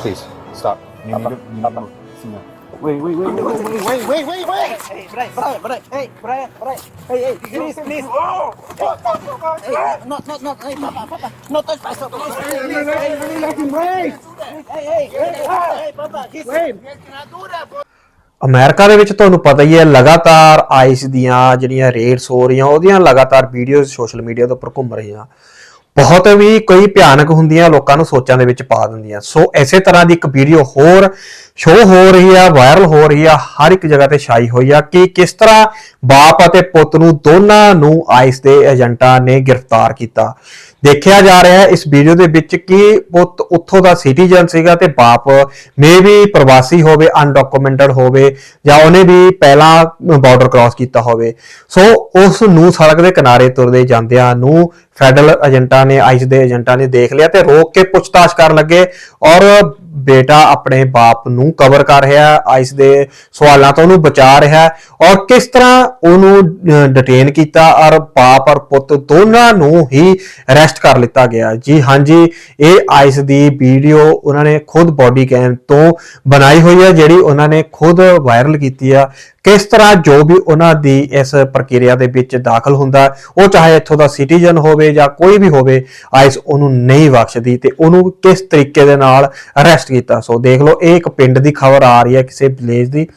Please stop. You need to, you need to move. Sit down. Wait, wait, wait, wait, wait, wait, wait, wait, wait. Hey, Brian, Brian, Brian. Hey, Brian, Brian. Hey, hey, please, please. Hey, not, not, not. Hey, Papa, Papa. No touch my son, please. Please, please. Hey, really let him break. Hey, hey, hey, hey, hey, Papa. He's wait. America ਦੇ ਵਿੱਚ ਤੁਹਾਨੂੰ ਪਤਾ ਹੀ ਹੈ ਲਗਾਤਾਰ ice ਦੀਆਂ ਜਿਹੜੀਆਂ rates ਹੋ ਰਹੀਆਂ ਉਹਦੀਆਂ ਲਗਾਤਾਰ ਵੀਡੀਓਜ਼ ਸੋਸ਼ਲ ਮੀਡੀਆ ਦੇ ਉੱਪਰ ਘੁੰਮ ਰਹੀਆਂ ਬਹੁਤ ਵੀ ਕੋਈ ਭਿਆਨਕ ਹੁੰਦੀਆਂ ਲੋਕਾਂ ਨੂੰ ਸੋਚਾਂ ਦੇ ਵਿੱਚ ਪਾ ਦਿੰਦੀਆਂ। ਸੋ ਇਸੇ ਤਰ੍ਹਾਂ ਦੀ ਇੱਕ ਵੀਡੀਓ ਹੋਰ ਸ਼ੋਅ ਹੋ ਰਹੀ ਆ, ਵਾਇਰਲ ਹੋ ਰਹੀ ਆ, ਹਰ ਇੱਕ ਜਗ੍ਹਾ ਤੇ ਛਾਈ ਹੋਈ ਆ ਕਿ ਕਿਸ ਤਰ੍ਹਾਂ ਬਾਪ ਅਤੇ ਪੁੱਤ ਨੂੰ ਦੋਨਾਂ ਨੂੰ ਆਈਸ ਦੇ ਏਜੰਟਾਂ ਨੇ ਗ੍ਰਿਫਤਾਰ ਕੀਤਾ। ਦੇਖਿਆ ਜਾ ਰਿਹਾ ਹੈ ਇਸ ਵੀਡੀਓ ਦੇ ਵਿੱਚ ਕਿ ਪੁੱਤ ਉੱਥੋਂ ਦਾ ਸਿਟੀਜ਼ਨ ਸੀਗਾ ਤੇ ਬਾਪ ਮੇ ਵੀ ਪ੍ਰਵਾਸੀ ਹੋਵੇ ਅਨਡਾਕੂਮੈਂਟਡ ਹੋਵੇ ਜਾਂ ਉਹਨੇ ਵੀ ਪਹਿਲਾਂ ਬਾਰਡਰ ਕ੍ਰਾਸ ਕੀਤਾ ਹੋਵੇ। ਸੋ ਉਸ ਨੂੰ ਸੜਕ ਦੇ ਕਿਨਾਰੇ ਤੁਰਦੇ ਜਾਂਦਿਆਂ ਨੂੰ ਫੈਡਰਲ ਏਜੰਟਾਂ ਨੇ ਆਈਸ ਦੇ ਏਜੰਟਾਂ ਨੇ ਦੇਖ ਲਿਆ ਤੇ ਰੋਕ ਕੇ ਪੁੱਛਤਾਛ ਕਰਨ ਲੱਗੇ ਔਰ ਬੇਟਾ ਆਪਣੇ ਬਾਪ ਨੂੰ ਕਵਰ ਕਰ ਰਿਹਾ ਹੈ, ਆਈਸ ਦੇ ਸਵਾਲਾਂ ਤੋਂ ਉਹਨੂੰ ਬਚਾ ਰਿਹਾ ਹੈ ਔਰ ਕਿਸ ਤਰ੍ਹਾਂ ਉਹਨੂੰ ਡਿਟੇਨ ਕੀਤਾ ਔਰ ਬਾਪ ਔਰ ਪੁੱਤ ਦੋਨਾਂ ਨੂੰ ਹੀ ਅਰੈਸਟ ਕਰ ਲਿੱਤਾ ਗਿਆ। ਜੀ ਹਾਂਜੀ ਇਹ ਆਈਸ ਦੀ ਵੀਡੀਓ ਉਹਨਾਂ ਨੇ ਖੁਦ ਬੋਡੀ ਕੈਮ ਤੋਂ ਬਣਾਈ ਹੋਈ ਹੈ ਜਿਹੜੀ ਉਹਨਾਂ ਨੇ ਖੁਦ ਵਾਇਰਲ ਕੀਤੀ ਆ। ਕਿਸ ਤਰ੍ਹਾਂ ਜੋ ਵੀ ਉਹਨਾਂ ਦੀ ਇਸ ਪ੍ਰਕਿਰਿਆ ਦੇ ਵਿੱਚ ਦਾਖਲ ਹੁੰਦਾ ਉਹ ਚਾਹੇ ਇੱਥੋਂ ਦਾ ਸਿਟੀਜ਼ਨ ਹੋਵੇ ਜਾਂ ਕੋਈ ਵੀ ਹੋਵੇ ਆਈਸ ਉਹਨੂੰ ਨਹੀਂ ਬਖਸ਼ਦੀ ਤੇ ਉਹਨੂੰ ਕਿਸ ਤਰੀਕੇ ਦੇ ਨਾਲ ਅਰੈਸਟ ਕੀਤਾ। ਸੋ ਦੇਖ ਲਓ, ਇਹ ਇੱਕ ਪਿੰਡ ਦੀ ਖਬਰ ਆ ਰਹੀ ਹੈ, ਕਿਸੇ ਵਿਲੇਜ ਦੀ,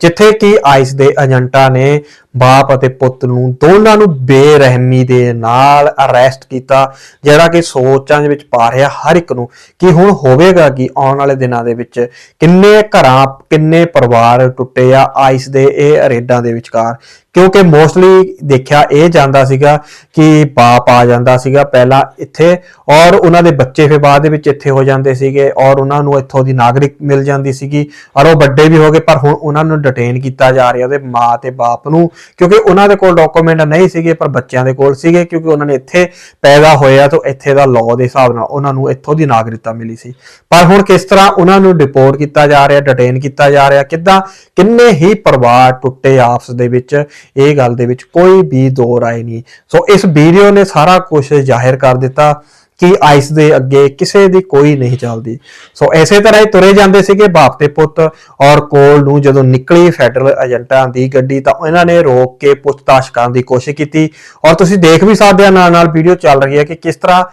ਜਿੱਥੇ ਕਿ ਆਈਸ ਦੇ ਏਜੰਟਾਂ ਨੇ ਬਾਪ ਅਤੇ ਪੁੱਤ ਨੂੰ ਦੋਨਾਂ ਨੂੰ ਬੇਰਹਿਮੀ ਦੇ ਨਾਲ ਅਰੈਸਟ ਕੀਤਾ, ਜਿਹੜਾ ਕਿ ਸੋਚਾਂ ਦੇ ਵਿੱਚ ਪਾ ਰਿਹਾ ਹਰ ਇੱਕ ਨੂੰ ਕਿ ਹੁਣ ਹੋਵੇਗਾ ਕਿ? ਆਉਣ ਵਾਲੇ ਦਿਨਾਂ ਦੇ ਵਿੱਚ ਕਿੰਨੇ ਘਰਾਂ, ਕਿੰਨੇ ਪਰਿਵਾਰ ਟੁੱਟੇ ਆ ਆਈਸ ਦੇ ਇਹ ਰੇਡਾਂ ਦੇ ਵਿਚਕਾਰ? ਕਿਉਂਕਿ ਮੋਸਟਲੀ ਦੇਖਿਆ ਇਹ ਜਾਂਦਾ ਸੀਗਾ ਕਿ ਬਾਪ ਆ ਜਾਂਦਾ ਸੀਗਾ ਪਹਿਲਾਂ ਇੱਥੇ ਔਰ ਉਹਨਾਂ ਦੇ ਬੱਚੇ ਫਿਰ ਬਾਅਦ ਦੇ ਵਿੱਚ ਇੱਥੇ ਹੋ ਜਾਂਦੇ ਸੀਗੇ ਔਰ ਉਹਨਾਂ ਨੂੰ ਇੱਥੋਂ ਦੀ ਨਾਗਰਿਕ ਮਿਲ ਜਾਂਦੀ ਸੀਗੀ ਔਰ ਉਹ ਵੱਡੇ ਵੀ ਹੋ ਗਏ, ਪਰ ਹੁਣ ਉਹਨਾਂ ਨੂੰ ਡਿਟੇਨ ਕੀਤਾ ਜਾ ਰਿਹਾ ਉਹਦੇ ਮਾਂ ਤੇ ਬਾਪ ਨੂੰ ਕਿਉਂਕਿ ਉਹਨਾਂ ਦੇ ਕੋਲ ਡਾਕੂਮੈਂਟ ਨਹੀਂ ਸੀਗੇ, ਪਰ ਬੱਚਿਆਂ ਦੇ ਕੋਲ ਸੀਗੇ, ਕਿਉਂਕਿ ਉਹਨਾਂ ਨੇ ਇੱਥੇ ਪੈਦਾ ਹੋਏ ਆ ਤਾਂ ਇੱਥੇ ਦਾ ਲਾਅ ਦੇ ਹਿਸਾਬ ਨਾਲ ਉਹਨਾਂ ਨੂੰ ਇੱਥੋਂ ਦੀ ਨਾਗਰਿਕਤਾ ਮਿਲੀ ਸੀ। ਪਰ ਹੁਣ ਕਿਸ ਤਰ੍ਹਾਂ ਉਹਨਾਂ ਨੂੰ ਡਿਪੋਰਟ ਕੀਤਾ ਜਾ ਰਿਹਾ ਡਿਟੇਨ ਕੀਤਾ ਜਾ ਰਿਹਾ, ਕਿੱਦਾਂ, ਕਿੰਨੇ ਹੀ ਪਰਿਵਾਰ ਟੁੱਟੇ ਆਪਸ ਦੇ ਵਿੱਚ, ਇਹ ਗੱਲ ਦੇ ਵਿੱਚ ਕੋਈ ਵੀ ਦੋ ਰਾਏ ਨਹੀਂ। ਸੋ ਇਸ ਵੀਡੀਓ ਨੇ ਸਾਰਾ ਕੁਝ ਜ਼ਾਹਿਰ ਕਰ ਦਿੱਤਾ। ਕਿ ਆਈਸ ਦੇ ਅੱਗੇ ਕਿਸੇ ਦੀ ਕੋਈ ਨਹੀਂ ਚੱਲਦੀ। ਸੋ ਐਸੇ ਤਰ੍ਹਾਂ ਹੀ ਤੁਰੇ ਜਾਂਦੇ ਸੀਗੇ ਬਾਪ ਤੇ ਪੁੱਤ ਔਰ ਕੋਲ ਨੂੰ ਜਦੋਂ ਨਿਕਲੀ ਫੈਡਰਲ ਏਜੰਟਾਂ ਦੀ ਗੱਡੀ ਤਾਂ ਇਹਨਾਂ ਨੇ ਰੋਕ ਕੇ ਪੁੱਛਤਾਛ ਕਰਨ ਦੀ ਕੋਸ਼ਿਸ਼ ਕੀਤੀ। ਔਰ ਤੁਸੀਂ ਦੇਖ ਵੀ ਸਕਦੇ ਆ ਨਾਲ ਨਾਲ ਵੀਡੀਓ ਚੱਲ ਰਹੀ ਹੈ ਕਿ ਕਿਸ ਤਰ੍ਹਾਂ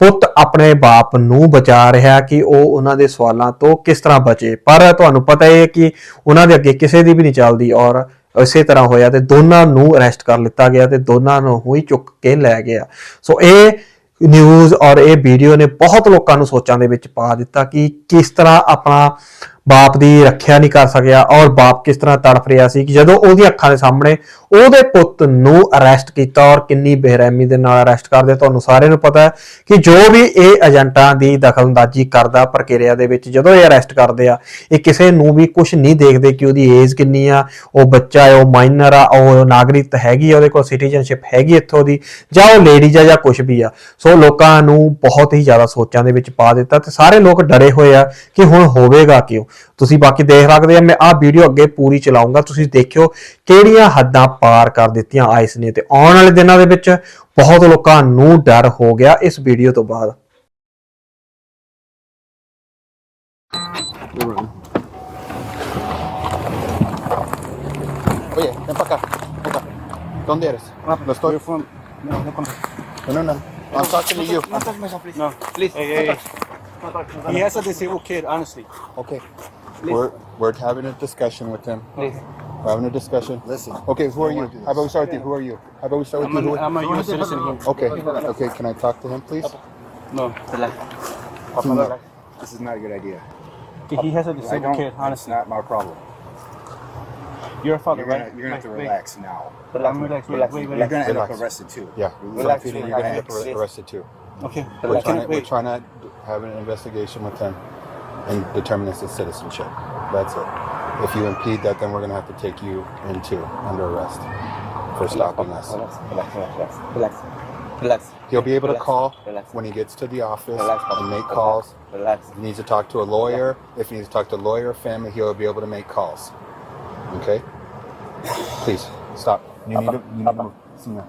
ਪੁੱਤ ਆਪਣੇ ਬਾਪ ਨੂੰ ਬਚਾ ਰਿਹਾ ਕਿ ਉਹ ਉਹਨਾਂ ਦੇ ਸਵਾਲਾਂ ਤੋਂ ਕਿਸ ਤਰ੍ਹਾਂ ਬਚੇ। ਪਰ ਤੁਹਾਨੂੰ ਪਤਾ ਹੈ ਕਿ ਉਹਨਾਂ ਦੇ ਅੱਗੇ ਕਿਸੇ ਦੀ ਵੀ ਨਹੀਂ ਚੱਲਦੀ ਔਰ ਇਸੇ ਤਰ੍ਹਾਂ ਹੋਇਆ ਤੇ ਦੋਨਾਂ ਨੂੰ ਅਰੈਸਟ ਕਰ ਲਿੱਤਾ ਗਿਆ ਤੇ ਦੋਨਾਂ ਨੂੰ ਹੀ ਚੁੱਕ ਕੇ ਲੈ ਗਿਆ। ਸੋ ਇਹ ਨਿਊਜ਼ ਔਰ ਇਹ ਵੀਡੀਓ ਨੇ ਬਹੁਤ ਲੋਕਾਂ ਨੂੰ ਸੋਚਾਂ ਦੇ ਵਿੱਚ ਪਾ ਦਿੱਤਾ ਕਿ ਕਿਸ ਤਰ੍ਹਾਂ ਆਪਣਾ ਬਾਪ ਦੀ ਰੱਖਿਆ ਨਹੀਂ ਕਰ ਸਕਿਆ ਔਰ ਬਾਪ ਕਿਸ ਤਰ੍ਹਾਂ ਤੜਫ ਰਿਹਾ ਸੀ ਕਿ ਜਦੋਂ ਉਹਦੀ ਅੱਖਾਂ ਦੇ ਸਾਹਮਣੇ ਉਹਦੇ ਪੁੱਤ ਨੂੰ ਅਰੈਸਟ ਕੀਤਾ ਔਰ ਕਿੰਨੀ ਬੇਰਹਿਮੀ ਦੇ ਨਾਲ ਅਰੈਸਟ ਕਰਦੇ ਤੁਹਾਨੂੰ ਸਾਰਿਆਂ ਨੂੰ ਪਤਾ ਹੈ ਕਿ ਜੋ ਵੀ ਇਹ ਏਜੰਟਾਂ ਦੀ ਦਖਲਅੰਦਾਜ਼ੀ ਕਰਦਾ, ਪ੍ਰਕਿਰਿਆ ਦੇ ਵਿੱਚ ਜਦੋਂ ਇਹ ਅਰੈਸਟ ਕਰਦੇ ਆ, ਇਹ ਕਿਸੇ ਨੂੰ ਵੀ ਕੁਝ ਨਹੀਂ ਦੇਖਦੇ ਕਿ ਉਹਦੀ ਏਜ ਕਿੰਨੀ ਆ, ਉਹ ਬੱਚਾ ਹੈ, ਉਹ ਮਾਈਨਰ ਆ, ਉਹ ਨਾਗਰਿਕ ਹੈਗੀ ਆ, ਉਹਦੇ ਕੋਲ ਸਿਟੀਜ਼ਨਸ਼ਿਪ ਹੈਗੀ ਇੱਥੋਂ ਦੀ, ਜਾਂ ਉਹ ਲੇਡੀਜ਼ ਆ ਜਾਂ ਕੁਝ ਵੀ ਆ। ਸੋ ਲੋਕਾਂ ਨੂੰ ਬਹੁਤ ਹੀ ਜ਼ਿਆਦਾ ਸੋਚਾਂ ਦੇ ਵਿੱਚ ਪਾ ਦਿੱਤਾ ਤੇ ਸਾਰੇ ਲੋਕ ਡਰੇ ਹੋਏ ਆ ਕਿ ਹੁਣ ਹੋਵੇਗਾ ਕਿਉਂ? ਤੁਸੀਂ ਬਾਕੀ ਦੇਖ ਸਕਦੇ ਆ ਮੈਂ ਆਹ ਵੀਡੀਓ ਅੱਗੇ ਪੂਰੀ ਚਲਾਉਂਗਾ ਤੁਸੀਂ ਦੇਖਿਓ ਕਿਹੜੀਆਂ ਹੱਦਾਂ ਪਾਰ ਕਰ ਦਿੱਤੀਆਂ ਆਈਸ ਨੇ ਤੇ ਆਉਣ ਵਾਲੇ ਦਿਨਾਂ ਦੇ ਵਿੱਚ ਬਹੁਤ ਲੋਕਾਂ ਨੂੰ ਡਰ ਹੋ ਗਿਆ ਇਸ ਵੀਡੀਓ ਤੋਂ ਬਾਅਦ Oye, ven para acá. Ven acá. ¿Dónde eres? Lo estoy. You're from... No, no contact. No, no, no. I'm talking to you. No touch my son, please. No. Please. Hey, hey, no touch. No touch. No touch. He has a disabled kid, honestly. Okay. We're we're having a discussion with him. Please. We're having a discussion. Listen. Okay, who are you? How about we start with you? Who are you? How about we start with I'm, you? an, I'm a U.S. citizen here. Okay. Okay. Can I talk to him, please? No. Relax. No, this is not a good idea. He- has a I disabled don't. kid, It's honestly. not my problem. You're a father, You're gonna, right? you're gonna have to Wait, wait. relax now. Relax. I'm relaxed. Wait, Relax. wait. You're gonna end Relax. up arrested too. Yeah. Relax, Peter, relax, you're gonna get relax. arrested too. Okay. We're Relax. trying, to, we're wait. trying to have an investigation with him and determine his citizenship. That's it. If you impede that, then we're going to have to take you into under arrest for stopping us. Relax. Relax. Relax. Relax. Relax. He'll be able to call when he gets to the office and make calls. Relax. If he needs to talk to a lawyer, if he needs to talk to a lawyer, family, he'll be able to make calls. Okay? Please, stop. You need to, you need to move. Sit down.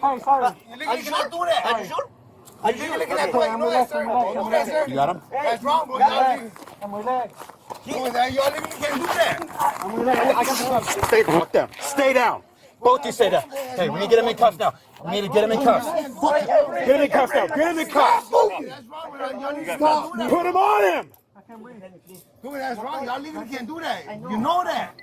you legally cannot do Okay, I'm relaxed, I'm relaxed, I'm relaxed. You got him? That's wrong, boy. I'm relaxed. Y'all legally can't do that. I'm relaxed. I got the cuffs. Stay down. Stay down. Both you stay down. Hey, we need to get him in cuffs now. We need to get him in cuffs. Get him in cuffs now. Get him in cuffs. Put him on him. Dude, that's wrong. Y'all legally can't do that. You know that.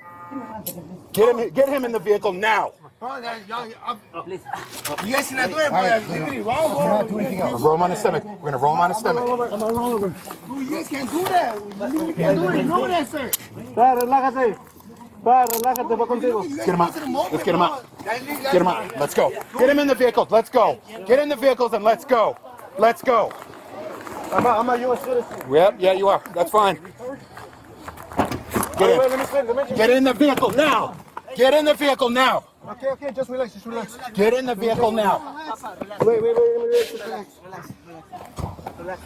Get him. Get him in the vehicle now. Bro, that, y'all, y'all, oh, you guys cannot do it, bro. That's legally wrong, bro. Roll him on his stomach. We're gonna roll him on his stomach. Dude, you guys can't do that. You can't do it. You know that, sir. Pa, relájate. Pa, relájate, va contigo. You guys Get him out. go to the mall, Let's get him out. bro. That's legal. Get him out. Let's go. Get him in the vehicles. Let's go. Get in the vehicles and let's go. Let's go. I'm a, I'm a U.S. citizen. Yep. Yeah, you are. That's fine. Get in. Wait, let me explain, let me Get in the vehicle now. Get in the vehicle now. Okay, okay, just relax, just relax. Get in the vehicle now. Wait, wait, wait, wait, wait, relax.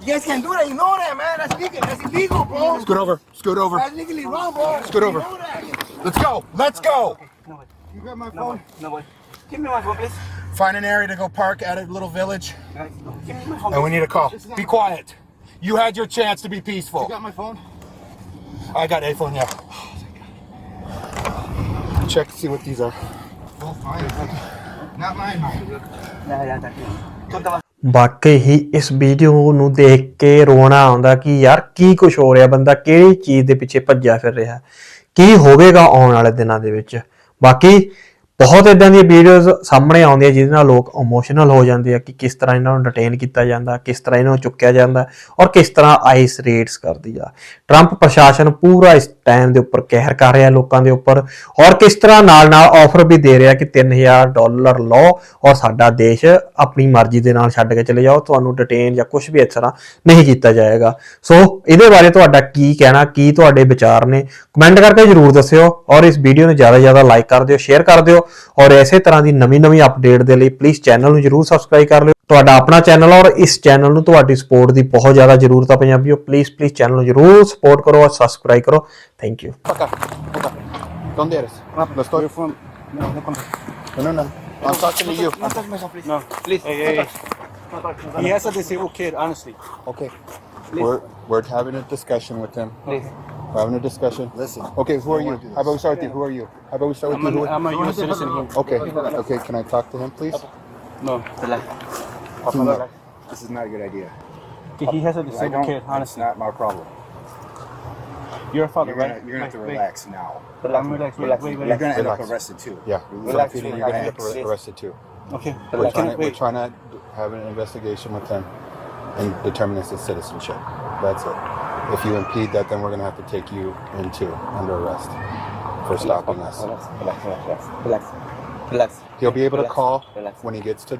You guys can't do that. You know that, man. That's legal. That's illegal, bro. Scoot over. Scoot over. That's legally wrong, bro. Scoot over. You know that. Let's go. Let's go. No way. You got my phone? No, boy. Give me my phone, please. Find an area to go park at a little village, give me my phone. and we need a call. Be quiet. You had your chance to be peaceful. You got my phone? I got a phone, yeah. Check, see what these are. Oh, fine. Not mine, man. ਵਾਕਈ ਹੀ ਇਸ video ਨੂੰ ਦੇਖ ਕੇ ਰੋਣਾ ਆਉਂਦਾ ਕਿ ਯਾਰ ਕੀ ਕੁਝ ਹੋ ਰਿਹਾ ਬੰਦਾ ਕਿਹੜੀ ਚੀਜ਼ ਦੇ ਪਿੱਛੇ ਭੱਜਿਆ ਫਿਰ ਰਿਹਾ ਕੀ ਹੋਵੇਗਾ ਆਉਣ ਵਾਲੇ ਦਿਨਾਂ ਦੇ ਵਿੱਚ ਬਾਕੀ ਬਹੁਤ ਇਦਾਂ ਦੀਆਂ ਵੀਡੀਓਜ਼ ਸਾਹਮਣੇ ਆਉਂਦੀਆਂ ਜਿਹਦੇ ਨਾਲ ਲੋਕ ਇਮੋਸ਼ਨਲ ਹੋ ਜਾਂਦੇ ਆ ਕਿ ਕਿਸ ਤਰ੍ਹਾਂ ਇਹਨਾਂ ਨੂੰ ਡਿਟੇਨ ਕੀਤਾ ਜਾਂਦਾ, ਕਿਸ ਤਰ੍ਹਾਂ ਇਹਨਾਂ ਨੂੰ ਚੁੱਕਿਆ ਜਾਂਦਾ ਔਰ ਕਿਸ ਤਰ੍ਹਾਂ ਆਈਸ ਰੇਟਸ ਕਰਦੀ ਆ। ਟਰੰਪ ਪ੍ਰਸ਼ਾਸਨ ਪੂਰਾ ਇਸ ਟਾਈਮ ਦੇ ਉੱਪਰ ਕਹਿਰ ਕਰ ਰਿਹਾ ਲੋਕਾਂ ਦੇ ਉੱਪਰ ਔਰ ਕਿਸ ਤਰ੍ਹਾਂ ਨਾਲ ਨਾਲ ਆਫਰ ਵੀ ਦੇ ਰਿਹਾ ਕਿ 3000 ਡਾਲਰ ਲਓ ਔਰ ਸਾਡਾ ਦੇਸ਼ ਆਪਣੀ ਮਰਜ਼ੀ ਦੇ ਨਾਲ ਛੱਡ ਕੇ ਚਲੇ ਜਾਓ, ਤੁਹਾਨੂੰ ਡਿਟੇਨ ਜਾਂ ਕੁਝ ਵੀ ਇਸ ਤਰ੍ਹਾਂ ਨਹੀਂ ਕੀਤਾ ਜਾਏਗਾ। ਸੋ ਇਹਦੇ ਬਾਰੇ ਤੁਹਾਡਾ ਕੀ ਕਹਿਣਾ, ਕੀ ਤੁਹਾਡੇ ਵਿਚਾਰ ਨੇ? ਕਮੈਂਟ ਕਰਕੇ ਜਰੂਰ ਦੱਸਿਓ ਔਰ ਇਸ ਵੀਡੀਓ ਨੂੰ ਜ਼ਿਆਦਾ ਜ਼ਿਆਦਾ ਲਾਈਕ ਕਰ ਦਿਓ ਸ਼ੇਅਰ ਕਰ ਦਿਓ ਔਰ ਇਸੇ ਤਰ੍ਹਾਂ ਦੀ ਨਵੀਂ ਨਵੀਂ ਅਪਡੇਟ ਦੇ ਲਈ ਪਲੀਜ਼ ਚੈਨਲ ਨੂੰ ਜਰੂਰ ਸਬਸਕ੍ਰਾਈਬ ਕਰ ਲਿਓ ਤੁਹਾਡਾ ਆਪਣਾ ਚੈਨਲ ਔਰ ਇਸ ਚੈਨਲ ਨੂੰ ਤੁਹਾਡੀ ਸਪੋਰਟ ਦੀ ਬਹੁਤ ਜ਼ਿਆਦਾ ਜ਼ਰੂਰਤ ਆ ਪੰਜਾਬੀਓ ਪਲੀਜ਼ ਪਲੀਜ਼ ਚੈਨਲ ਨੂੰ ਜਰੂਰ ਸਪੋਰਟ ਕਰੋ ਔਰ ਸਬਸਕ੍ਰਾਈਬ ਕਰੋ thank you from. No, no contact. No, no, no. I'm talking to you. No touch my phone, please. No. Please. Hey, hey, hey. He has a disabled kid, honestly. Okay. We're we're having a discussion with him. Please. We're having a discussion. Listen. Okay, who are you? wanna do How about we start with you? Who are you? How about we start with I'm you? a, Who- I'm a U.S. citizen here. Okay. Okay. Can I talk to him, please? No. Relax. No, this is not a good idea. He has a I disabled don't. kid, It's honestly. not my problem. You're a father, You're gonna, right? you're gonna have to Wait, relax now. I'm relaxed. Wait, Relax. wait, wait. You're gonna end up Relax. arrested too. Yeah. You're Relax, losing- You're gonna end up relax. arre- arrested too. Okay. We're Can trying, to, we're wait. trying to have an investigation with him and determine his citizenship. That's it. If you impede that, then we're gonna have to take you into under arrest for stopping us. Relax, relax, relax, relax. Relax. He'll be able to call when he gets to